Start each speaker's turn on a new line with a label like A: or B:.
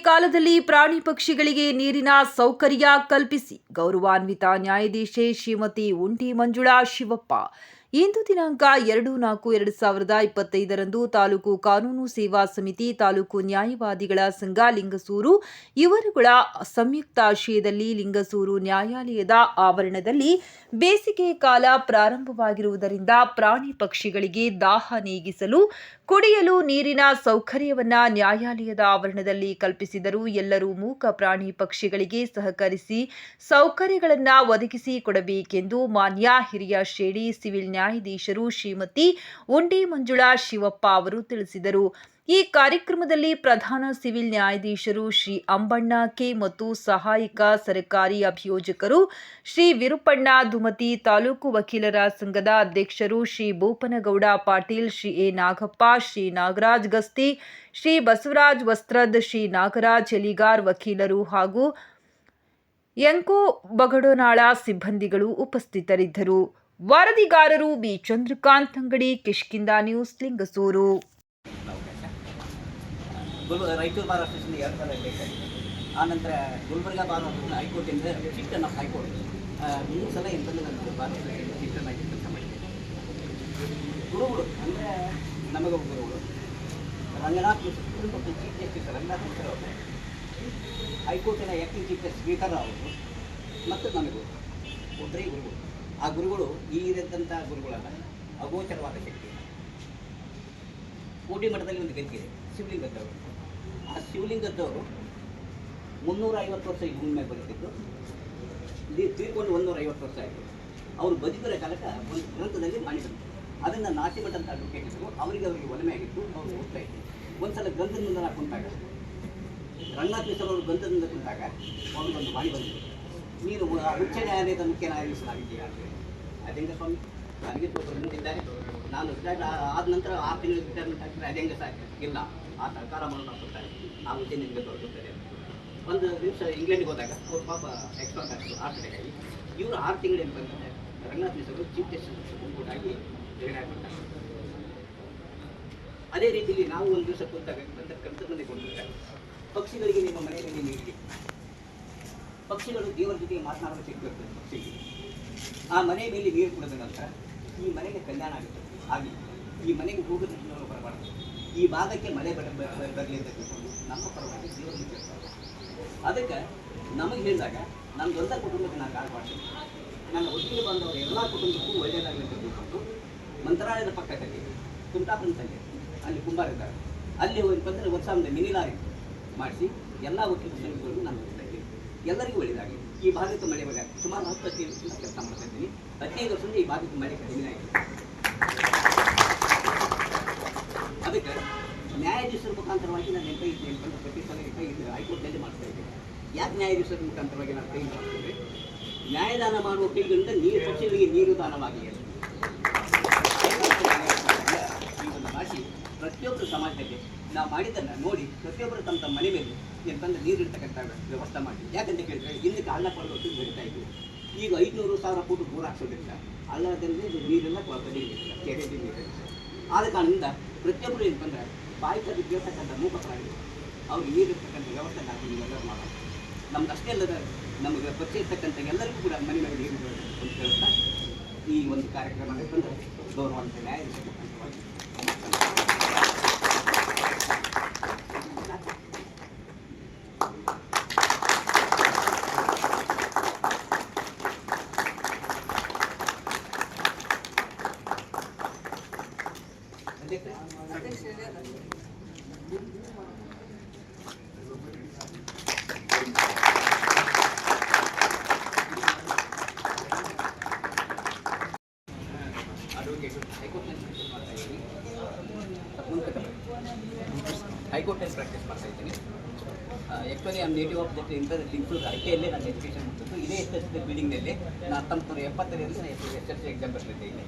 A: ಕಾಲದಲ್ಲಿ ಪ್ರಾಣಿ ಪಕ್ಷಿಗಳಿಗೆ ನೀರಿನ ಸೌಕರ್ಯ ಕಲ್ಪಿಸಿ ಗೌರವಾನ್ವಿತ ನ್ಯಾಯಾಧೀಶೆ ಶ್ರೀಮತಿ ಉಂಟಿ ಮಂಜುಳಾ ಶಿವಪ್ಪ ಇಂದು ದಿನಾಂಕ ಎರಡು ನಾಲ್ಕು ಎರಡು ಸಾವಿರದ ಇಪ್ಪತ್ತೈದರಂದು ತಾಲೂಕು ಕಾನೂನು ಸೇವಾ ಸಮಿತಿ, ತಾಲೂಕು ನ್ಯಾಯವಾದಿಗಳ ಸಂಘ ಲಿಂಗಸೂರು, ಇವರುಗಳ ಸಂಯುಕ್ತ ಆಶಯದಲ್ಲಿ ಲಿಂಗಸೂರು ನ್ಯಾಯಾಲಯದ ಆವರಣದಲ್ಲಿ ಬೇಸಿಗೆ ಕಾಲ ಪ್ರಾರಂಭವಾಗಿರುವುದರಿಂದ ಪ್ರಾಣಿ ಪಕ್ಷಿಗಳಿಗೆ ದಾಹ ನೀಗಿಸಲು, ಕುಡಿಯಲು ನೀರಿನ ಸೌಕರ್ಯವನ್ನ ನ್ಯಾಯಾಲಯದ ಆವರಣದಲ್ಲಿ ಕಲ್ಪಿಸಿದರು ಎಲ್ಲರೂ ಮೂಕ ಪ್ರಾಣಿ ಪಕ್ಷಿಗಳಿಗೆ ಸಹಕರಿಸಿ ಸೌಕರ್ಯಗಳನ್ನು ಒದಗಿಸಿ ಕೊಡಬೇಕೆಂದು ಮಾನ್ಯ ಹಿರಿಯ ಶೇಡಿ ಸಿವಿಲ್ ನ್ಯಾಯಾಧೀಶರು ಶ್ರೀಮತಿ ಉಂಡಿ ಮಂಜುಳಾ ಶಿವಪ್ಪ ಅವರು ತಿಳಿಸಿದರು. ಈ ಕಾರ್ಯಕ್ರಮದಲ್ಲಿ ಪ್ರಧಾನ ಸಿವಿಲ್ ನ್ಯಾಯಾಧೀಶರು ಶ್ರೀ ಅಂಬಣ್ಣ ಕೆ ಮತ್ತು ಸಹಾಯಕ ಸರ್ಕಾರಿ ಅಭಿಯೋಜಕರು ಶ್ರೀ ವಿರುಪಣ್ಣ ದುಮತಿ ತಾಲೂಕು ವಕೀಲರ ಸಂಘದ ಅಧ್ಯಕ್ಷರು ಶ್ರೀ ಭೂಪನಗೌಡ ಪಾಟೀಲ್, ಶ್ರೀ ಎ ನಾಗಪ್ಪ, ಶ್ರೀ ನಾಗರಾಜ್ ಗಸ್ತಿ, ಶ್ರೀ ಬಸವರಾಜ್ ವಸ್ತ್ರದ್, ಶ್ರೀ ನಾಗರಾಜ್ ಎಲಿಗಾರ್ ವಕೀಲರು ಹಾಗೂ ಎಂಕೋ ಬಗಡೋನಾಳ ಸಿಬ್ಬಂದಿಗಳು ಉಪಸ್ಥಿತರಿದ್ದರು. ವರದಿಗಾರರು ಬಿ. ಚಂದ್ರಕಾಂತ್ ಅಂಗಡಿ ಕಿಷ್ಕಿಂದ ನ್ಯೂಸ್, ಲಿಂಗಸೂರು.
B: ಎರಡು ಸಲ ಆನಂತರ ಗುಲ್ಬರ್ಗಾ ಬಾರ್ ಅಸೋಸಿಯೇಷನ್ ಹೈಕೋರ್ಟಿಂದ ಆಫ್ ಹೈಕೋರ್ಟ್. ಮೂರು ಸಲ ನಾನು ಬಾರ್ ಆಗಿ ಕೆಲಸ ಗುರುಗಳು, ಅಂದರೆ ನಮಗೊಬ್ಬ ಗುರುಗಳು, ರಂಗನಾಥ್ ಮತ್ತು ಚೀಫ್ ಜಸ್ಟಿಸ್ ರಂಗನಾಥ್ ಮಿಶ್ರ ಅವರು ಹೈಕೋರ್ಟಿನ ಆ್ಯಕ್ಟಿಂಗ್ ಚೀಫ್ ಜಸ್ಟಿಸ್ ಸ್ಪೀಕರ್ ಅವರು ಮತ್ತು ನಮಗೂ ಒಬ್ಬರೇ ಗುರುಗಳು. ಆ ಗುರುಗಳು ಈ ಇದ್ದಂಥ ಗುರುಗಳಲ್ಲ ಅಗೋಚರವಾದ ಶಕ್ತಿ. ಕೋಟಿ ಮಠದಲ್ಲಿ ಒಂದು ಇದೆ, ಶಿವಲಿಂಗದ್ದವರು. ಆ ಶಿವಲಿಂಗದ್ದವರು ಮುನ್ನೂರ ಐವತ್ತು ವರ್ಷ ಈ ಭೂಮಿ ಮೇಲೆ ಬದುಕಿದ್ದು ಇಲ್ಲಿ ತೀರ್ಕೊಂಡು ಒಂದೂರ ಐವತ್ತು ವರ್ಷ ಆಯಿತು. ಅವರು ಬದುಕಿರೋ ಕಾಲಕ್ಕೆ ಒಂದು ಗ್ರಂಥದಲ್ಲಿ ಮಾಡಿದರು. ಅದನ್ನು ನಾಚಿಮಠ ಅಂತ ಅಡ್ವೊಕೇಟ್ ಇದ್ದರು ಅವರಿಗೆ ಅವರಿಗೆ ಒಲಮೆ ಆಗಿತ್ತು, ಅವರು ಓದ್ತಾ ಇದ್ರು. ಒಂದು ಸಲ ಗ್ರಂಥದಿಂದ ಕುಂತಾಗ ರಂಗನಾಥ್ ಮಿಶ್ರವರು ಅವರು ಗ್ರಂಥದಿಂದ ಕುಂತಾಗ ಅವ್ರಿಗೊಂದು ಮಾಡಿ ಬಂದರು. ನೀನು ಉಚ್ಚ ನ್ಯಾಯಾಲಯದ ಮುಖ್ಯ ನ್ಯಾಯಾಧೀಶರಾಗಿದ್ದೀಯಾ ಅಂತ ಅದೇಂಗ ಸ್ವಾಮಿ? ನನಗೆ ಮುಂದಿದ್ದಾರೆ ನಾನು ರಿಟೈರ್ಡ್ ಆದ ನಂತರ ಆರು ತಿಂಗಳು ರಿಟೈರ್ಮೆಂಟ್ ಆಗ್ತದೆ. ಅದೇಂಗ ಸಾಕು ಇಲ್ಲ. ಆ ಸರ್ಕಾರ ಮರಣ ಕೊಡ್ತಾರೆ ಆ ಹುದ್ದೆ ನಿಮಗೆ ಒಂದು ದಿವಸ ಇಂಗ್ಲೆಂಡ್ಗೆ ಹೋದಾಗ, ಅವ್ರ ಪಾಪ ಎಕ್ಸ್ಪರ್ಟ್ ಆಗ್ತದೆ ಆರ್ಟ್ ಆಗಿ ಇವರು ಆರು ತಿಂಗಳಲ್ಲಿ ಬಂದರೆ ರಂಗನಾಥ್ ಮಿಶ್ರು ಚೀಫ್ ಜಸ್ಟಿಸ್ ಆಗಿ ಅದೇ ರೀತಿಯಲ್ಲಿ ನಾವು ಒಂದು ದಿವಸ ಕೂತಾಗ ಬಂದ ಕರ್ತವ್ಯ ಕೊಡ್ತಾರೆ ಪಕ್ಷಿಗಳಿಗೆ ನಿಮ್ಮ ಮನೆಯಲ್ಲಿ ನೀಡಿ ಪಕ್ಷಿಗಳು ದೇವರ ಜೊತೆಗೆ ಮಾತನಾಡಲು ಶಕ್ತಿ ಇರ್ತದೆ ಪಕ್ಷಿಗೆ. ಆ ಮನೆ ಮೇಲೆ ನೀರು ಕುಡಿದ ಈ ಮನೆಗೆ ಕಲ್ಯಾಣ ಆಗುತ್ತೆ. ಆಗಿ ಈ ಮನೆಗೆ ಹೋಗೋದು ಬರಬಾರ್ದು ಈ ಭಾಗಕ್ಕೆ ಮಳೆ ಬರ ಬರಲಿ ಅಂತ ತಿಳ್ಕೊಂಡು ನಮ್ಮ ಪರವಾಗಿ ದೇವರಲ್ಲಿ ಕೇಳ್ತಾರೆ ಅದಕ್ಕೆ ನಮಗೆ ಹೇಳಿದಾಗ ನನ್ನ ದೊಡ್ಡ ಕುಟುಂಬಕ್ಕೆ ನಾನು ಕಾಡ್ಬಾರ್ದು ನನ್ನ ಒಟ್ಟಿಗೆ ಬಂದವರ ಎಲ್ಲ ಕುಟುಂಬಕ್ಕೂ ಒಳ್ಳೆಯದಾಗಲಿ ಅಂತ ತಿಳ್ಕೊಂಡು ಮಂತ್ರಾಲಯದ ಪಕ್ಕದಲ್ಲಿ ಕುಂಟಾಪಂತಲ್ಲಿ ಅಲ್ಲಿ ಕುಂಬಾರ ಇದ್ದಾರೆ. ಅಲ್ಲಿ ಬಂದರೆ ವರ್ಷ ಮಿನಿ ಲಾರಿ ಮಾಡಿಸಿ ಎಲ್ಲ ಒಟ್ಟಿಗೆ ಸಂಘಗಳಿಗೂ ನಾನು ಎಲ್ಲರಿಗೂ ಒಳ್ಳೆಯದಾಗಲಿ ಈ ಭಾಗಕ್ಕೆ ಮಳೆ ಬರ ಸುಮಾರು ಹತ್ತು ಹದಿನೈದು ಕೆಲಸ ಮಾಡ್ತಾ ಇದ್ದೀನಿ. ಹದಿನೈದು ವರ್ಷದಿಂದ ಈ ಭಾಗಕ್ಕೆ ಮಳೆ ಕಡಿಮೆ ಆಗಿದೆ. ಅದಕ್ಕೆ ನ್ಯಾಯಾಧೀಶರ ಮುಖಾಂತರವಾಗಿ ನಾನು ಕೈ ಹೇಳ್ಕೊಂಡು ಪ್ರತಿ ಸಲ ಕೈ ಹೈಕೋರ್ಟ್ನಲ್ಲಿ ಮಾಡ್ತಾ ಇದ್ದೀನಿ. ಯಾಕೆ ನ್ಯಾಯಾಧೀಶರ ಮುಖಾಂತರವಾಗಿ ನಾನು ಕೈ ಮಾಡ್ತೇವೆ ನ್ಯಾಯದಾನ ಮಾಡುವ ಕೈಗಳಿಂದ ನೀರು ಪಕ್ಷಗಳಿಗೆ ನೀರು ದಾನವಾಗಿ ಈ ಒಂದು ಭಾಷೆ ಪ್ರತಿಯೊಬ್ಬರು ಸಮಾಜದಲ್ಲಿ ನಾವು ಮಾಡಿದ್ದನ್ನು ನೋಡಿ ಪ್ರತಿಯೊಬ್ಬರು ತಮ್ಮ ತಮ್ಮ ಮನೆ ಮೇಲೆ ಅಂತಂದ್ರೆ ನೀರು ಇರ್ತಕ್ಕಂಥ ವ್ಯವಸ್ಥೆ ಮಾಡಿ. ಯಾಕಂತ ಕೇಳಿದ್ರೆ ಇಲ್ಲಿ ಹಳ್ಳ ಪಡೆದು ಬೆಳೀತಾ ಇದ್ವಿ ಈಗ ಐದುನೂರು ಸಾವಿರ ಫೂಟ್ ಬೋರ್ ಹಾಕ್ಸೋದ್ರಿಂದ ಇದು ನೀರೆಲ್ಲ ಕೊಳದಲ್ಲಿ ಕೆರೆ ನೀರು ಆದ ಕಾರಣದಿಂದ ಪ್ರತಿಯೊಬ್ಬರು ಏನಂತಂದ್ರೆ ಬಾಯಿ ಕದ್ದು ಕೇಳ್ತಕ್ಕಂಥ ಮೂಕರಾಗಿ ಅವ್ರಿಗೆ ನೀರಿರ್ತಕ್ಕಂಥ ವ್ಯವಸ್ಥೆ ನಾವು ನೀವೆಲ್ಲರೂ ಮಾಡೋಣ ನಮ್ದು ಅಷ್ಟೇ ಅಲ್ಲದ ನಮಗೆ ಪರಿಚಯ ಇರ್ತಕ್ಕಂಥ ಎಲ್ಲರಿಗೂ ಕೂಡ ಮನೆ ಮನೆಗೆ ನೀರು ಅಂತ ಹೇಳ್ತಾ ಈ ಒಂದು ಕಾರ್ಯಕ್ರಮ ಬಂದರೆ ಗೌರವಾನ್ವಿತ ನ್ಯಾಯಾಧೀಶ ಹೈಕೋರ್ಟಲ್ಲಿ ಪ್ರಾಕ್ಟೀಸ್ ಮಾಡ್ತಾ ಇದ್ದೀನಿ actually I'm native of that ಇಂದ ಲಿಂಕ್ಸೂರು ಐ ಟಿ ನಾನು ಎಜುಕೇಷನ್ ಮುಗಿಸಿದ್ದು ಇದೇ ಎಸ್ ಎಸ್ ಬಿಲ್ಡಿಂಗ್ನಲ್ಲಿ ನಾನು ಹತ್ತೊಂಬತ್ತು ನೂರ ಎಪ್ಪತ್ತರಲ್ಲಿ ನಾನು S S L C exam ಬರ್ತಿದ್ದೆ ಇಲ್ಲಿ